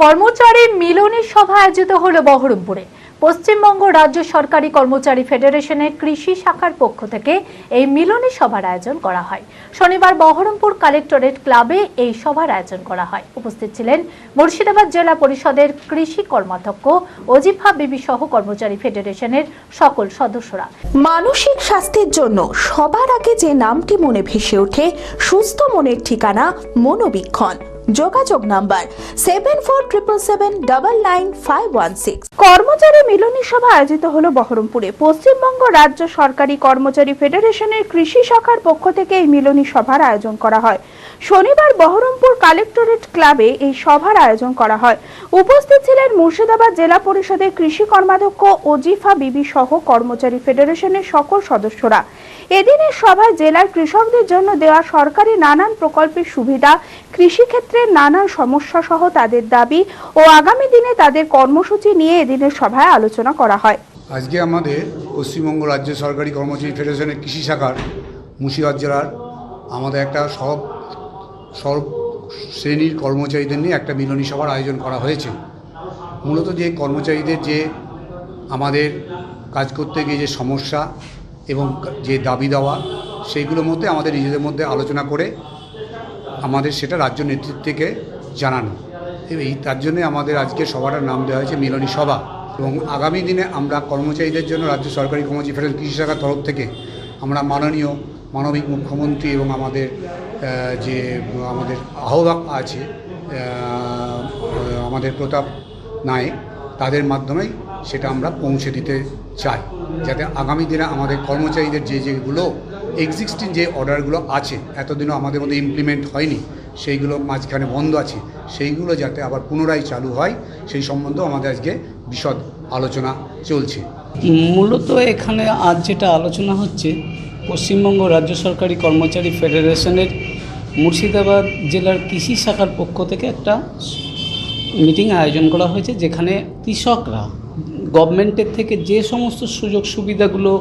কর্মচারী মিলনী সভা আয়োজিত হলো বহরমপুরে। পশ্চিমবঙ্গ রাজ্য সরকারি কর্মচারী ফেডারেশনের কৃষি শাখার পক্ষ থেকে এই মিলনী সভার আয়োজন করা হয়। শনিবার বহরমপুর কালেক্টরেট ক্লাবে এই সভার আয়োজন করা হয়। উপস্থিত ছিলেন মুর্শিদাবাদ জেলা পরিষদের কৃষি কর্মাধ্যক্ষ অজিফা বিবি সহ কর্মচারী ফেডারেশনের সকল সদস্যরা। মানসিক স্বাস্থ্যের জন্য সবার আগে যে নামটি মনে ভেসে ওঠে, সুস্থ মনের ঠিকানা মনোবীক্ষণ। যোগাযোগ number seven four triple seven double nine five one six কর্মচারী মিলনী সভা আয়োজিত হলো বহরমপুরে। পশ্চিমবঙ্গ রাজ্য সরকারি কর্মচারী ফেডারেশনের কৃষি শাখার পক্ষ থেকে এই মিলনী সভার আয়োজন করা হয়। শনিবার বহরমপুর কালেক্টরেট ক্লাবে এই সভার আয়োজন করা হয়। উপস্থিত ছিলেন মুর্শিদাবাদ জেলা পরিষদের কৃষি কর্মাধ্যক্ষ ওজিফা বিবি সহ কর্মচারী ফেডারেশনের সকল সদস্যরা। এদিনের সভায় জেলার কৃষকদের জন্য দেওয়া সরকারি নানান প্রকল্পের সুবিধা, কৃষিক্ষেত্রে নানান সমস্যা সহ তাদের দাবি ও আগামী দিনে তাদের কর্মসূচি নিয়ে এদিনের সভায় আলোচনা করা হয়। আজকে আমাদের পশ্চিমবঙ্গ রাজ্য সরকারি কর্মচারী ফেডারেশনের কৃষি শাখার মুর্শিদাবাদ জেলার আমাদের একটা সব সব শ্রেণির কর্মচারীদের নিয়ে একটা মিলনী সভার আয়োজন করা হয়েছে। মূলত যে কর্মচারীদের যে আমাদের কাজ করতে গিয়ে যে সমস্যা এবং যে দাবি দেওয়া, সেইগুলোর মধ্যে আমাদের নিজেদের মধ্যে আলোচনা করে আমাদের সেটা রাজ্য নেতৃত্বকে জানানো। এই তার জন্যে আমাদের আজকে সভাটার নাম দেওয়া হয়েছে মিলনী সভা। এবং আগামী দিনে আমরা কর্মচারীদের জন্য রাজ্য সরকারি কর্মচারী ফেডারেল কৃষি শাখার তরফ থেকে আমরা মাননীয় মানবিক মুখ্যমন্ত্রী এবং আমাদের যে, আমাদের আহ্বায়ক আছে আমাদের প্রতাপ নায়ক তাদের মাধ্যমেই সেটা আমরা পৌঁছে দিতে চাই। যাতে আগামী দিনে আমাদের কর্মচারীদের যে, যেগুলো এক্সিস্টিং যে অর্ডারগুলো আছে, এতদিনও আমাদের মধ্যে ইমপ্লিমেন্ট হয়নি, সেইগুলো মাঝখানে বন্ধ আছে, সেইগুলো যাতে আবার পুনরায় চালু হয়, সেই সম্বন্ধেও আমাদের আজকে বিশদ আলোচনা চলছে। মূলত এখানে আজ যেটা আলোচনা হচ্ছে, পশ্চিমবঙ্গ রাজ্য সরকারি কর্মচারী ফেডারেশনের মুর্শিদাবাদ জেলার কৃষি শাখার পক্ষ থেকে একটা মিটিং আয়োজন করা হয়েছে, যেখানে কৃষকরা গভর্নমেন্টের থেকে যে সমস্ত সুযোগ সুবিধাগুলো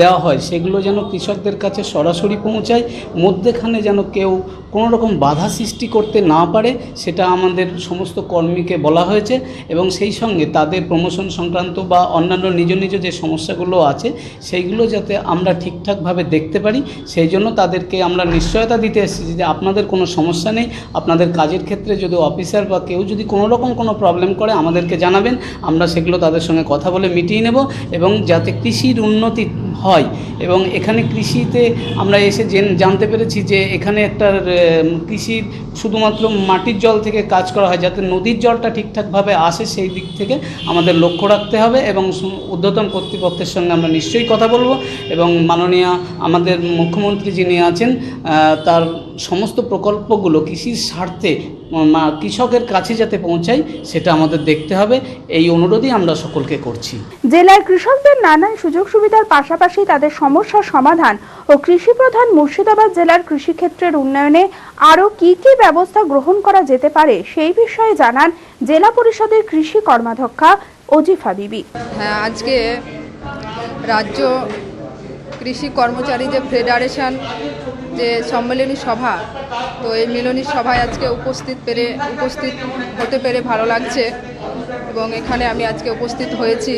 দেওয়া হয়, সেগুলো যেন কৃষকদের কাছে সরাসরি পৌঁছায়, মধ্যেখানে যেন কেউ কোনো রকম বাধা সৃষ্টি করতে না পারে, সেটা আমাদের সমস্ত কর্মীকে বলা হয়েছে এবং সেই সঙ্গে তাদের প্রমোশন সংক্রান্ত বা অন্যান্য নিজ নিজ যে সমস্যাগুলো আছে, সেইগুলো যাতে আমরা ঠিকঠাকভাবে দেখতে পারি, সেই জন্য তাদেরকে আমরা নিশ্চয়তা দিতে এসেছি যে আপনাদের কোনো সমস্যা নেই, আপনাদের কাজের ক্ষেত্রে যদি অফিসার বা কেউ যদি কোনো রকম কোনো প্রবলেম করে, আমাদেরকে জানাবেন, আমরা সেগুলো তাদের সঙ্গে কথা বলে মিটিয়ে নেব এবং যাতে কৃষির উন্নতি হয়। এবং এখানে কৃষিতে আমরা এসে জেন- জানতে পেরেছি যে এখানে একটা কৃষির শুধুমাত্র মাটির জল থেকে কাজ করা হয় যাতে নদীর জলটা ঠিকঠাকভাবে আসে সেই দিক থেকে আমাদের লক্ষ্য রাখতে হবে এবং ঊর্ধ্বতন কর্তৃপক্ষের সঙ্গে আমরা নিশ্চয়ই কথা বলব। এবং মাননীয় আমাদের মুখ্যমন্ত্রী যিনি আছেন তার সমস্ত প্রকল্পগুলো কৃষির স্বার্থে কৃষকের কাছে যাতে পৌঁছায় সেটা আমাদের দেখতে হবে। এই অনুরোধই আমরা সকলকে করছি। জেলার কৃষকদের নানান সুযোগ সুবিধার পাশাপাশি তাদের সমস্যার সমাধান ও কৃষি প্রধান মুর্শিদাবাদ জেলার কৃষিক্ষেত্রের উন্নয়নে আরও কি কি ব্যবস্থা গ্রহণ করা যেতে পারে সেই বিষয়ে জানান জেলা পরিষদের কৃষি কর্মাধ্যক্ষা অজিফা বিবি। হ্যাঁ আজকে রাজ্য কৃষি কর্মচারী যে ফেডারেশন যে সম্মেলনী সভা, তো এই মিলনী সভায় আজকে উপস্থিত পেরে, উপস্থিত হতে পেরে ভালো লাগছে এবং এখানে আমি আজকে উপস্থিত হয়েছি।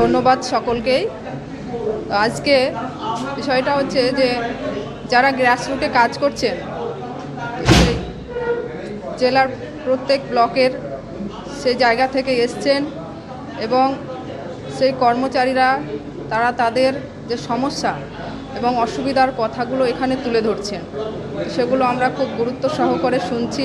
ধন্যবাদ সকলকেই। আজকে বিষয়টা হচ্ছে যে, যারা গ্রাসরুটে কাজ করছেন সেই জেলার প্রত্যেক ব্লকের সেই জায়গা থেকে এসছেন এবং সেই কর্মচারীরা, তারা তাদের যে সমস্যা এবং অসুবিধার কথাগুলো এখানে তুলে ধরছেন। সেগুলো আমরা খুব গুরুত্ব সহকারে শুনছি।